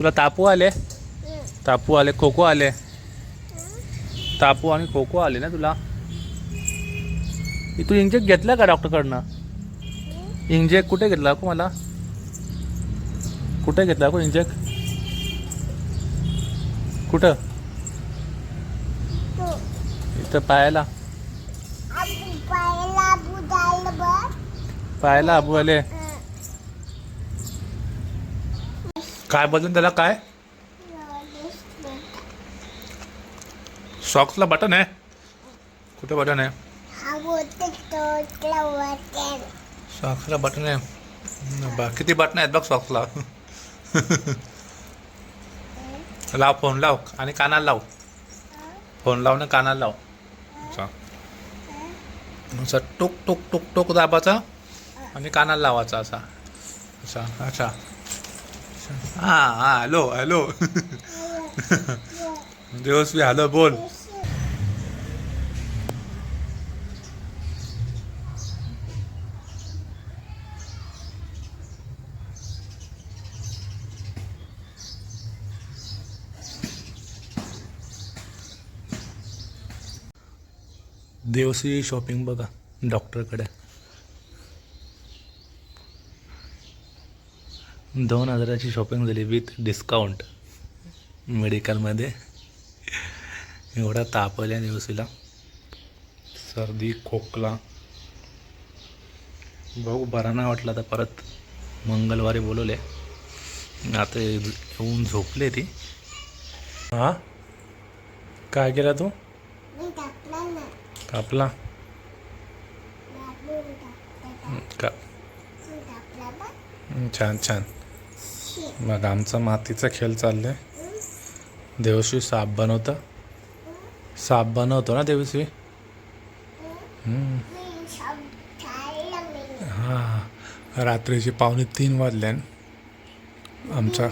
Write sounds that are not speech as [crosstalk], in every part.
तुला तापू आले? तापू आले खोको आले. तापू आणि खोको आले ना तुला? तू इंजेक्ट घेतला का डॉक्टरकडनं इंजेक्ट कुठे घेतला को मला? कुठे घेतला को इंजेक्ट कुठं? इथं पायाला. पायाला आबू आले. काय बदलून त्याला काय? सॉक्सला बटन आहे. कुठे बटन आहे? सॉक्सला बटन आहे. बा किती बटन आहेत बघ सॉक्सला [laughs] लाव फोन लाव. आणि कानाला लाव. फोन लाव ना कानाला लाव. असा असं टुक टुक टुक टुक दाबाचा आणि कानाला लावायचा असा. असा अच्छा. हा हा हॅलो हॅलो देवस्वी हॅलो बोल देवसी शॉपिंग बघा डॉक्टरकडे दोन हजाराची शॉपिंग झाली विथ डिस्काउंट मेडिकलमध्ये एवढा ताप आल्या देवसीला. सर्दी खोकला. भाऊ बरा नाही वाटला तर परत मंगळवारी बोलवले. आता येऊन झोपले ती. हां? काय केला तू? कापला का? छान छान. मग आमचा मातीचा खेळ चाललाय. देवश्री साप बनवतं. साप बनवतो ना देवश्री? हां हा. रात्रीचे पावणे तीन वाजल्यान आमचा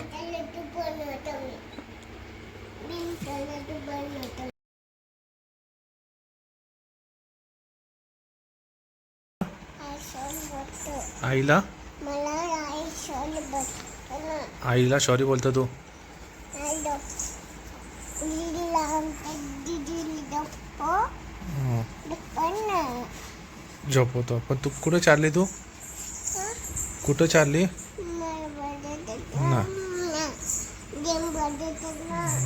आईला? आईला सॉरी बोलतो तू. हं, झोपवतो पण तू कुठं चालली तू? कुठं चालली? ना.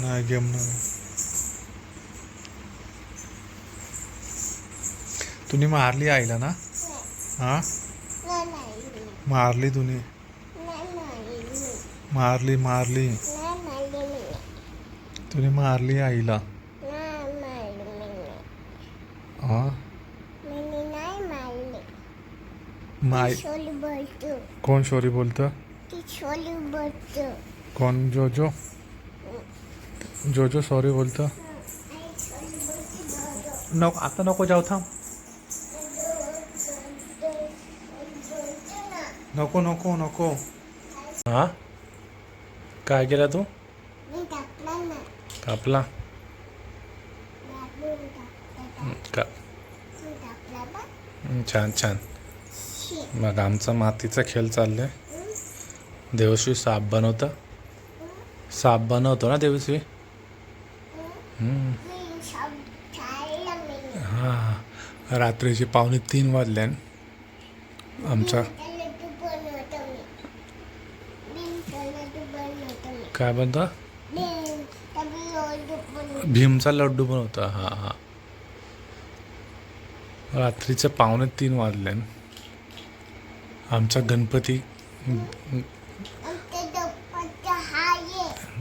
नाही गेम नाही. तुम्ही मारली आईला ना? हा? मारली तुम्ही नाही नाही मारली मारली। नाही नाही मी तुम्ही मारली आईला। नाही मारली मी हा? मी नाही मारली माई छोली बोलतो कोण शोरी बोलतं? ती छोली बोलतो कोण? जोजो? जोजो सॉरी बोलतं? नको आता नको जाऊ थांब. नको नको नको. हा? काय केला तू? कापला. का? छान छान. मग आमचा मातीचा खेळ चाललाय. देवश्री साप बनवतं. साप बनवतो ना देवश्री? हं. मी सब खायला मी हा. रात्रीचे पावणे तीन वाजल्यान आमचा त्याला तू बनवतो मी मी त्याला तू बनवतो मी काय बनतं मी त्याला लोड बनवतो भीमचा लड्डू बनवतो. हा हा. रात्रीचे पावणे तीन वाजल्यान आमचा गणपती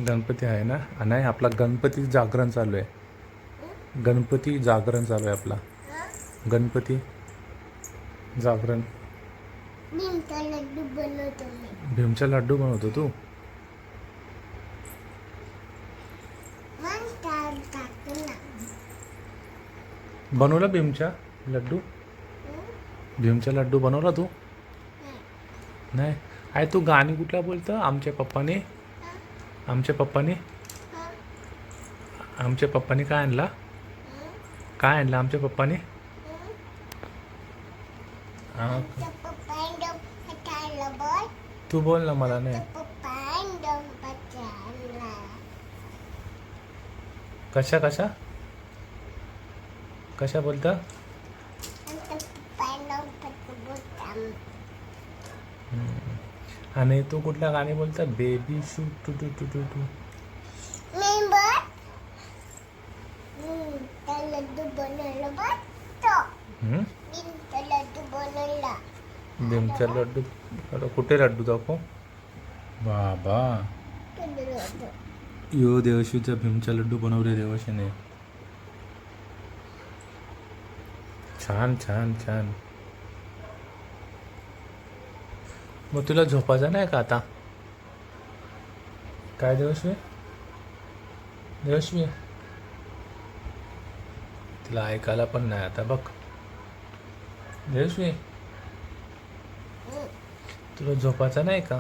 गणपती आहे ना? नाही आपला गणपती जागरण चालू आहे. गणपती जागरण चालू आहे आपला. गणपती जागरण. भीमचा लड्डू बनवतो तू मग टाक टाकतो ना बनवला भीमचा लड्डू? भीमचा लड्डू बनवला तू? नाही. आहे तू गाणी कुठला बोलतं? आमच्या पप्पाने? आमच्या पप्पाने? आमच्या पप्पाने काय आणला? काय आणलं आमच्या पप्पाने? तू बोल ना मला नाही. कशा कशा? कशा बोलता? आणि तू कुठल्या गाणी बोलता? Baby shoe doo doo doo doo doo laddoo भीमचा लड्डू. कुठे लड्डू दाखव. बाबा. यो देवशीचा भीमचा लड्डू बनवले देवशीने. छान छान छान. मग तुला झोपायचं नाही का आता? काय देवश्री देवश्री तिला ऐकायला पण नाही आता बघ. देवश्री तुला झोपायचं नाही का?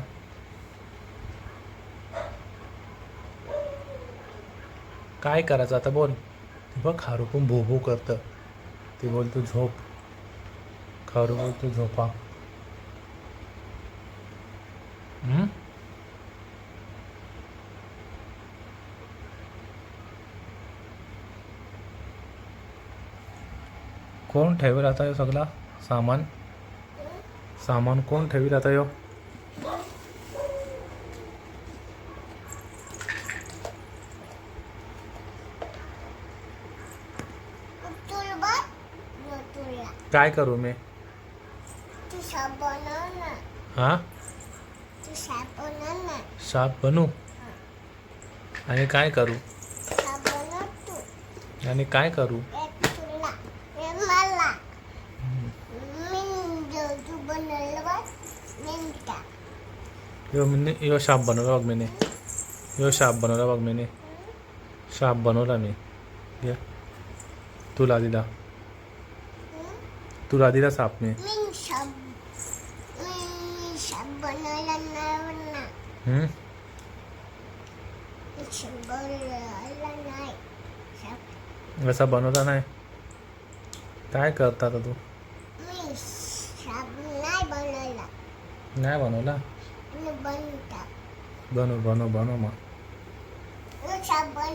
काय करायचं आता बोल? बघ खारू पण भो भो करतं. ते बोलतो झोप. खारू बोलतो झोपा. हम्म? कोण ठेवेल आता यो सगळा सामान? सामान कोण ठेवील आता यो तुला बघ न तुला काय करू मी? तू साप बनव ना हा? तू साप बनव ना साप बनू? आणि काय करू? साप बनव तू आणि काय करू? यो मी यो शाप बनवला बघ मीने. यो शाप बनवला बघ मीने. शाप बनवला मी. तुला दिला. तुला दिला साप मी मी साप मी साप बनवला नाही. ना हम्म? मी साप बनवला नाही. साप असा बनवला नाही. काय करता आता तू? मी साप नाही बनवला. नाही बनवला? मी बनवता. बनव बनव बनव मग. मी साप मी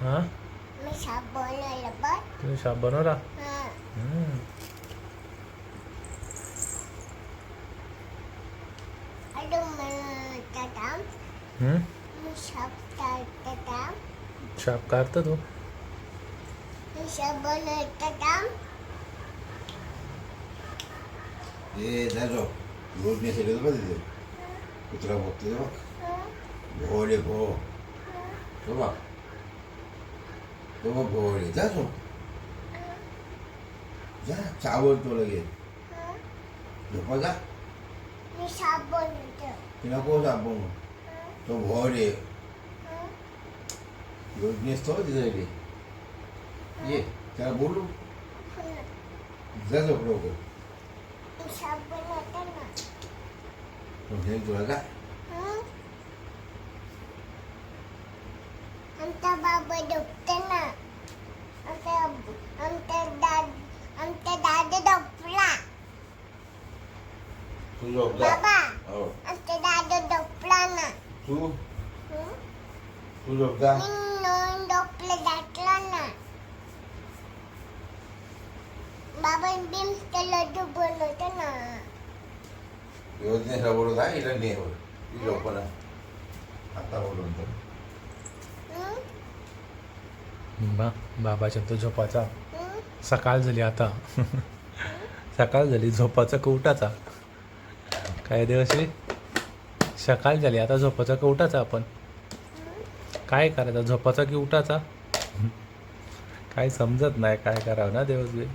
हां? मी साप बनवलं बघ तुम्ही शाप बनवला? हा. छाप काढतो तू. ए जाजो रोज मी सगळं बघ तिथे. कुत्रा बघतो ते बघ. भो. तो बघ. तो बघ जाजो जा चावल तो लगे झोपा जा मी साप बनवतो की नको सापू तो भोवले रोज नेसतो तिथे लगे ये त्याला बोलू जा झोप लवकर मी साप बनवतो ना तो घेऊन तुला जा आमचा बाबा डॉक्टर ना आमच्या आमच्या दाद दादा तू बाबा हो. आमच्या दादा डॉक्टरला ना तू? हं? तू झोप जा मी नवीन डॉक्टर दाखला ना. बाबा बिमचा लड्डू बनवतो ना. योजनेचा बोलत आहे इला नेवर ती लोकं आता बोलून तर हं? बा बाबाच्या तो झोपाचा? सकाळ झाली आता. सकाळ झाली झोपाचा कवटाचा. उठाचा काय देवश्री सकाळ झाली आता झोपाचा का उठाचा आपण. काय करायचं झोपाचा की उठाचा? काय समजत नाही काय करावं ना देवश्री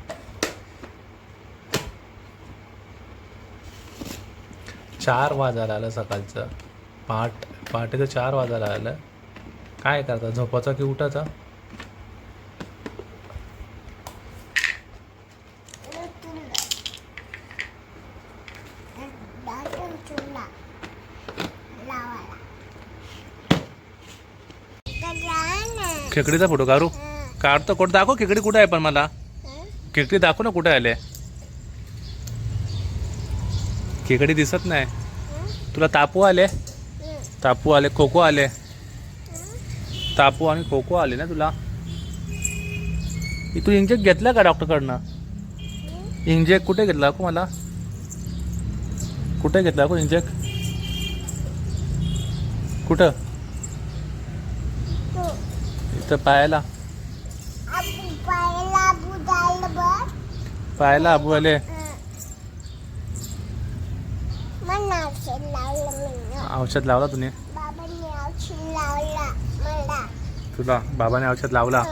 चार वाजायला आलं सकाळचं. पहाट पहाटेचं चार वाजायला आलं. काय करता झोपाचा की उठाचा तुला दाटून तुला लावायला तर जा ना. खेकडीचा फोटो काढू? काढतो कुठं दाखव खेकडी कुठे आहे पण मला. खेकडी दाखव ना कुठे आले. खेकडी दिसत नाही. तुला तापू आले? तापू आले खोको आले. तापू आणि खोको आले ना तुला. तू इंजेक्ट घेतला का डॉक्टरकडनं इंजेक्ट कुठे घेतला? को मला. कुठे घेतला? को इंजेक्ट कुठं? इथं पायाला? आबू पायाला आबू जायला बघ. पायाला आबू आले. औषध लावलं तुम्ही? तुला? बाबाने औषध लावला.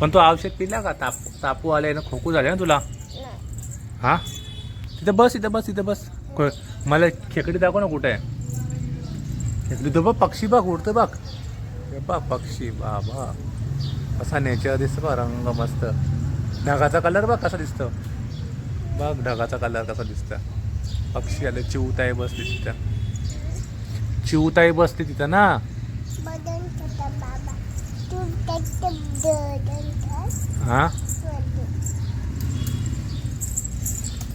पण तू औषध पिला का? ताप तापू आले ना खोकू झाले ना तुला. हा? तिथं बस इथं बस इथं बस. मला खेकडी दाखव ना कुठे आहे. खेकडी तो बघ पक्षी बघ उडतं बघ. हे बघ पक्षी बाबा. कसा नेचर दिसतो बघ रंग मस्त. ढगाचा कलर बघ कसा दिसतो. बघ ढगाचा कलर कसा दिसतं. पक्षी आले चिवताई बसली तिथं. चिवताई बसली तिथं ना. हा.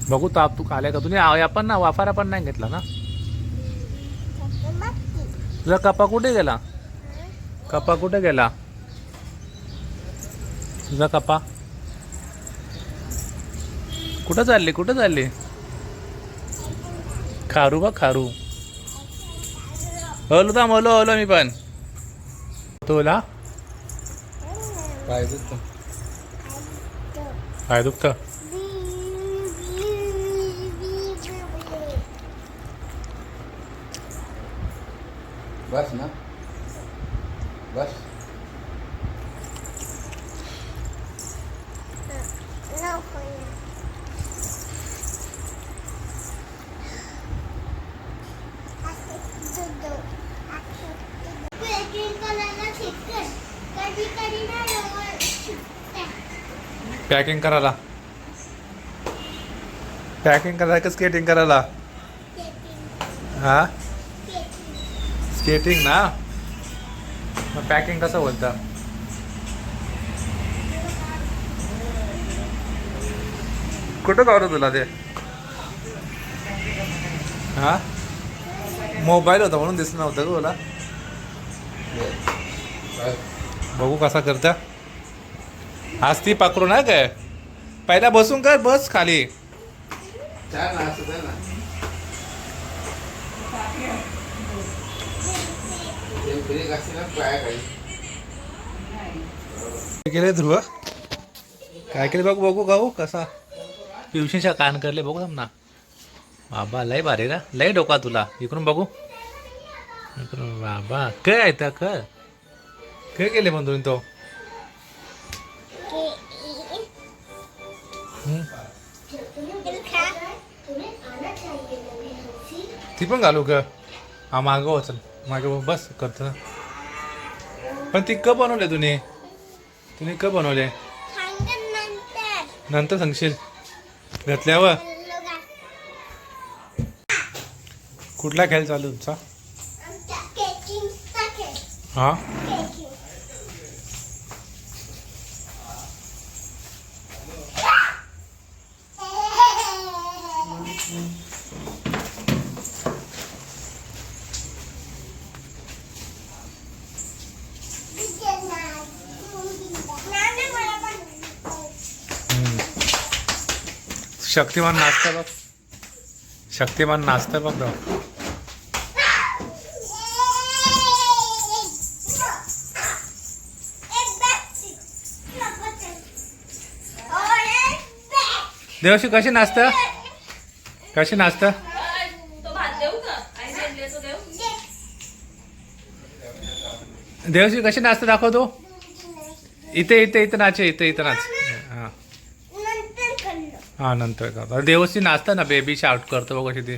बघू ताप तू आल्या का तुम्ही आपण ना वाफारा पण नाही घेतला ना. तुझा कपा कुठे गेला? कपा कुठे गेला? तुझा कपा. कुठं चालली? कुठं चालली? खारू बा खारू? हलो थांब हलो हलो मी पण. तुला? काय दुखतं. काय दुखतं. बस ना बस नको ना. असं दूध. असं दूध. Packing करायला शिकते. कधी कधी ना रबर शिकते. पॅकिंग करायला. पॅकिंग करायला का स्केटिंग करायला? हा स्केटिंग ना? मग पॅकिंग कसं बोलतं? कुठं गावलं तुला ते? हा मोबाईल होता म्हणून दिसलं नव्हतं का तुला. बघू कसा करता आज ती पकडू ना काय? पहिला बसून कर बस खाली. केले ध्रुव? काय केले बघू बघू गाऊ कसा. पिवशीच्या कान करले बघू ना. बाबा लय भारी ना. लय डोका तुला. इकडून बघू. इकडून बाबा. काय आहे त्या क केले पण तुम्ही तो. ती पण घालू का हा मागं हो चल मागे बस करतो पण ती क बनवले तुम्ही तुम्ही क बनवले नंतर सांगशील घातल्यावर कुठला खेळ चालू तुमचा हा केकिंग हम्म. शक्तिमान नाचतं बघ. शक्तिमान नाचतं बघ राव. देवशी कशी नाचतं? कशी नाचतं? देवशी कशी नाचतं दाखव तू. इथे इथे इथं नाचे इथे इथं नाच. हा नंतर का देवशी नाचतं ना बेबी शाउट करतो बघ ती.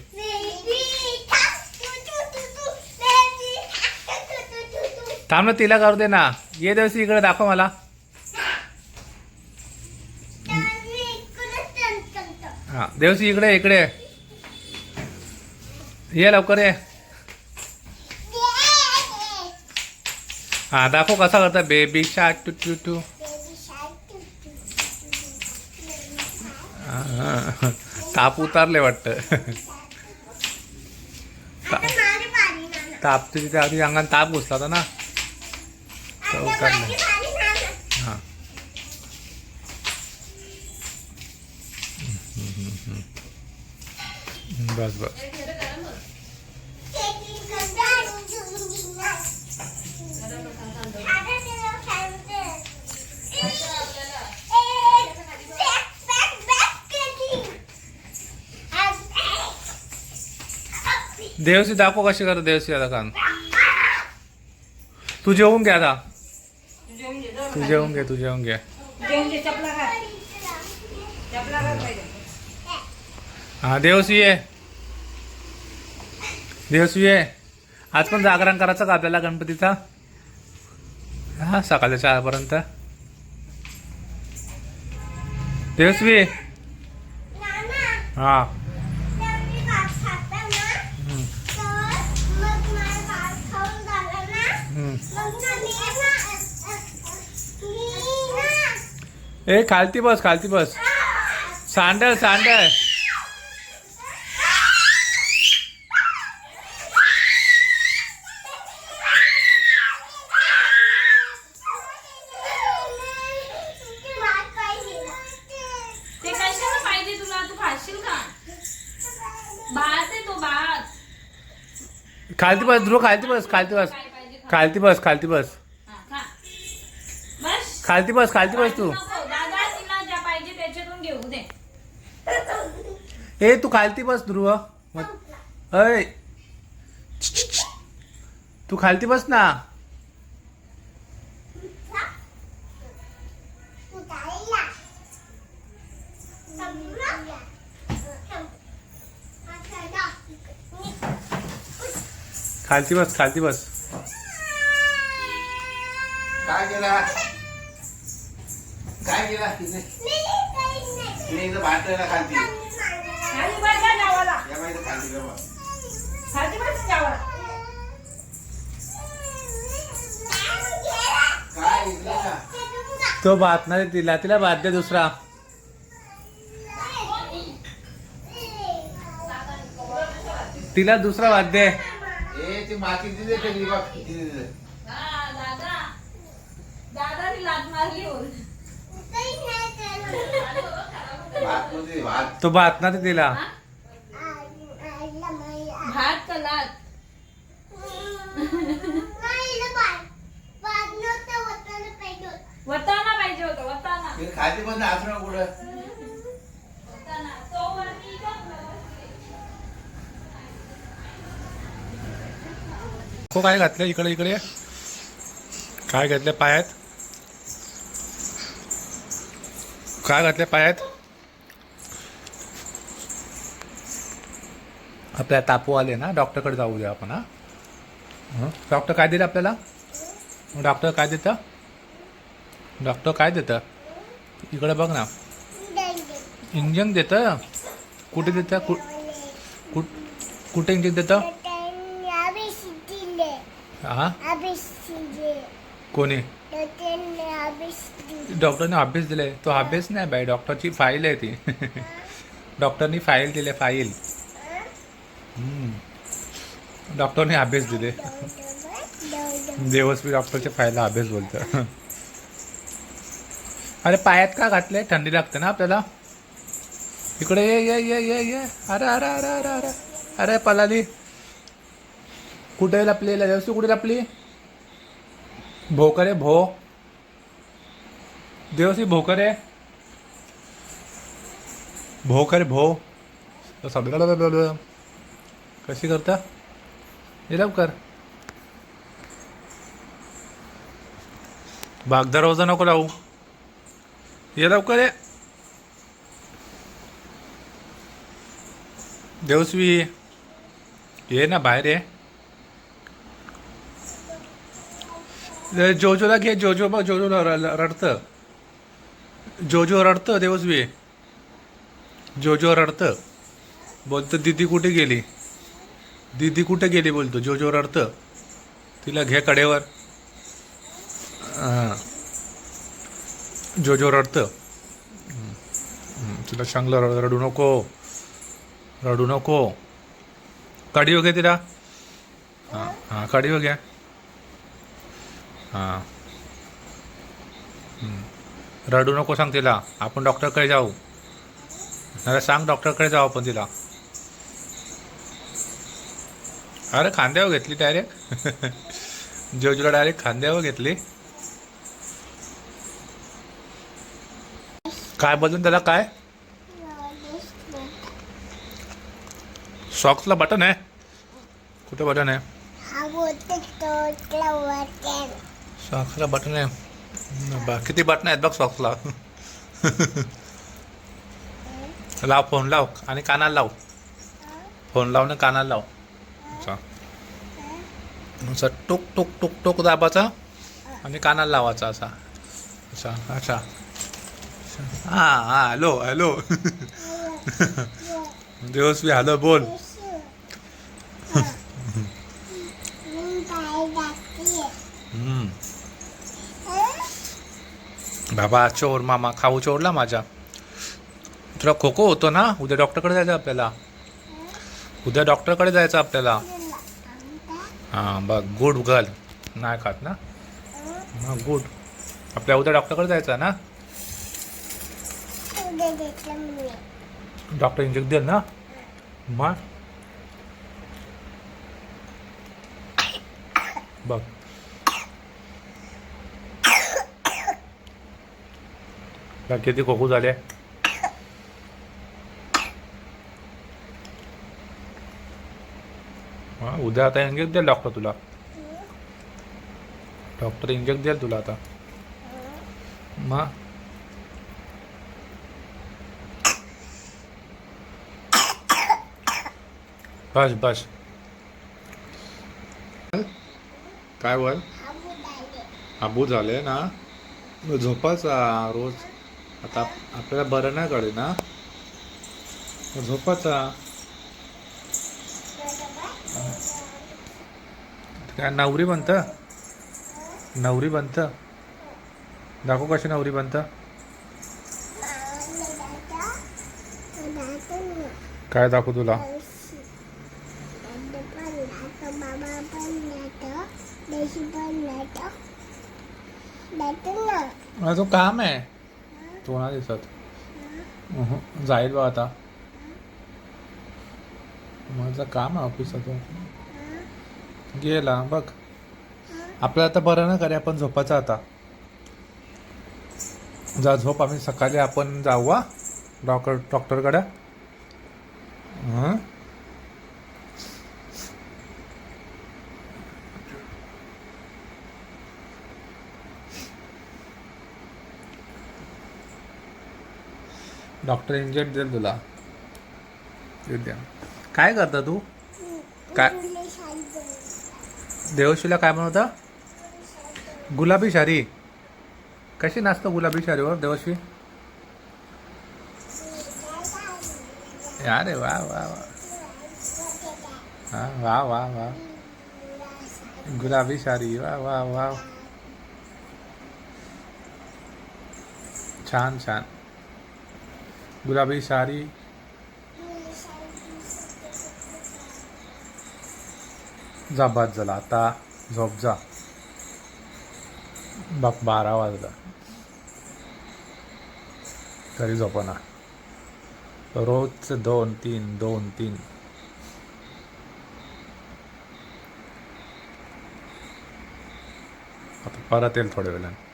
थांब ना तिला करू दे ना. ये देवशी इकडे दाखव मला. करतो. हा देवशी इकडे इकडे. ये लवकर ये. हा दाखव कसा करता. Baby shock doo doo doo baby shark doo doo हा, ताप उतारले वाटतं. ताप. तिथे आधी अंगात ताप घुसला होता ना? तर उतरलं. हां. बस बस. देवसी दाखव कशी करत देवसी आता कान तू जेवून घे आता. तू. जेवून घे तू जेवून घे. हा देवसी ये. देवसी ये. आज पण जागरण करायचं का आपल्याला गणपतीचा? हा सकाळच्या चारपर्यंत देवस्वी नाना, हा जर मी भात खाता ना, हम्म, तर मग मला भात खाऊन झालं ना, हम्म. मग ना मी ना, अ, अ, अ, मी ना, ए खालती बस खालती बस. सांडल सांडल. खालती बस ध्रुव खालती बस खालती बस. खालती बस खालती. बस. खालती बस खालती बस तू नको. दादा तिला ज्या पाहिजे त्याच्यातून घेऊ दे ए तू खालती बस ध्रुव. अय तू खालती बस ना. खालती बस खालती बस. काय केला? काय केला? तिने नाही, काही नाही. तिने इथं भात खालती. तो भात नाही तिला तिला भात दे दुसरा. तिला दुसरा भात दे. ए ती माती तिथे ठेवली बघ तिथे हा दादा दादा ती लात मारली होत भात मध्ये भात तो भात ना तिला भात का लात वताना पाहिजे होतं वताना पण असं कुठं? खो काय घातलं इकडे इकडे? काय घातलं पायात? काय घातलं पायात? आपल्या तापू आले ना डॉक्टरकडे जाऊ द्या आपण हा? डॉक्टर काय दिलं आपल्याला? डॉक्टर काय देतं? डॉक्टर काय देतं? इकडे बघ ना. इंजन देतं? कुठे देतं? कु कुठ कुठे इंजन देतं? हा? कोणी? डॉक्टरने अभ्यास दिलाय. तो अभ्यास नाही बाई डॉक्टरची फाईल आहे ती. [laughs] डॉक्टरनी फाईल दिले फाईल. डॉक्टरने अभ्यास दिले [laughs] देवस्वी डॉक्टरच्या फाईलला अभ्यास बोलतं. [laughs] अरे पायात का घातले थंडी लागते ना आपल्याला. इकडे ये ये ये ये ये. अरे अरे अरे अरे अरे. अरे पलाली. कुठे लपली? देवस्वी कुठे लपली? भोकरे भो. देवसी भोकरे भोकरे भो सगळं कशी करता? ये लवकर. भागदार दरवाजा नको लावू. ये लवकर ये. देवस्वी ये ना बाहेर ये. जोजोला घे जोजो बघ जोजोला रडतं. जोजो रडतं देवस्वी. जोजो रडतं. बोलतं दीदी कुठे गेली? दीदी कुठे गेली? बोलतो. जोजो रडतं. तिला घे कडेवर. हां. जोजो रडतं. तिला चांगलं रड रडू नको. रडू नको. काढी घे तिला. हां हां काढी हो घ्या. हां. रडू नको सांग तिला. आपण डॉक्टरकडे जाऊ. नाही सांग डॉक्टरकडे जाऊ आपण तिला. अरे खांद्यावर घेतली डायरेक्ट [laughs] जोजूला डायरेक्ट खांद्यावर घेतली. काय बदलून त्याला काय? सॉक्सला बटन आहे. कुठे बटन आहे? सॉक्सला बटन आहे. बा किती बटन आहेत बघ सॉक्सला [laughs] लाव फोन लाव. आणि कानाला लाव. फोन लाव ना कानाला लाव. अच्छा. असं टुक टुक टुक टुक दाबाचा आणि कानाला लावायचा असा. अच्छा अच्छा. हां हां हॅलो हॅलो दिवस हॅलो बोल बाबा चोर मामा खाऊ चोरला माझ्या. तुला खो खो होतो ना? उद्या डॉक्टरकडे जायचं आपल्याला. उद्या डॉक्टरकडे जायचं आपल्याला. हां बघ गुड गर्ल नाही खात ना? हां गुड आपल्या उद्या डॉक्टरकडे जायचं ना? डॉक्टर इंजेक्ट देईल ना? मग? बघ. बघ किती खोकू झाले. हा उद्या आता इंजेक्ट देईल डॉक्टर तुला. डॉक्टर इंजेक्ट देईल तुला आता. मग? बस बस. काय बोल? आबू झाले ना. झोपाचा रोज. आता आपल्याला बरं नाही कळे ना. झोपाचा काय नवरी बनत? नवरी बनत? दाखव कशी नवरी बनत? काय दाखवू तुला बाबा पण नेतो देशी पण नेतो माझं मला तो काम आहे. तो ना दिसत जाईल बा आता. माझं काम आहे ऑफिसात गेला बघ. आपल्याला आता बरं ना करे आपण झोपायचं आता? जा झोप आम्ही सकाळी आपण जाऊ डॉक्टर डॉक्टरकडे. हां? डॉक्टर इंजेक्ट देईल तुला द्या. काय करता तू? काय? देवशीला काय म्हणत गुलाबी शारी. कशी नाचतो गुलाबी शारीवर देवशी अरे वा वा वा. हा वा वा वा. गुलाबी शारी वा वा वा. छान छान. गुलाबी साडी जा बाद झाला आता झोप जा. बाप बारा वाजला. तरी झोपना रोज दोन तीन दोन तीन. आता परत येईल थोड्या वेळाने.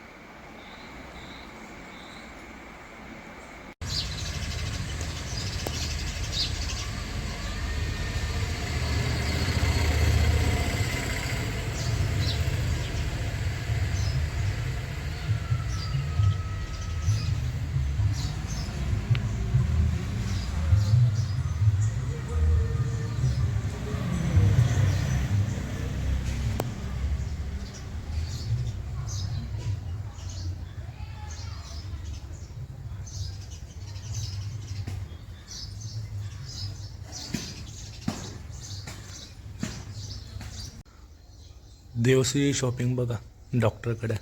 देवसी शॉपिंग बघा डॉक्टरकडे.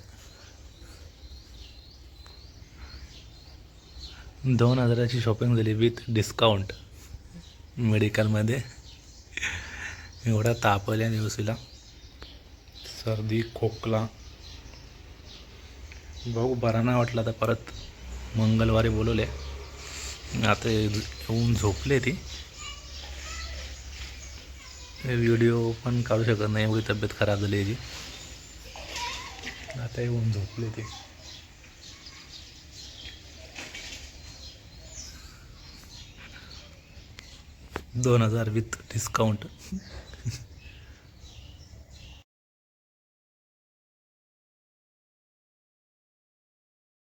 दोन हजाराची शॉपिंग झाली विथ डिस्काउंट मेडिकलमध्ये. एवढा ताप आल्या सर्दी खोकला. भाऊ बरा नाही वाटला तर परत मंगळवारी बोलवले. आता येऊन झोपले ती. व्हिडिओ पण काढू शकत नाही एवढी तब्येत खराब झाली याची आता येऊन झोपले ते. दोन हजार विथ डिस्काउंट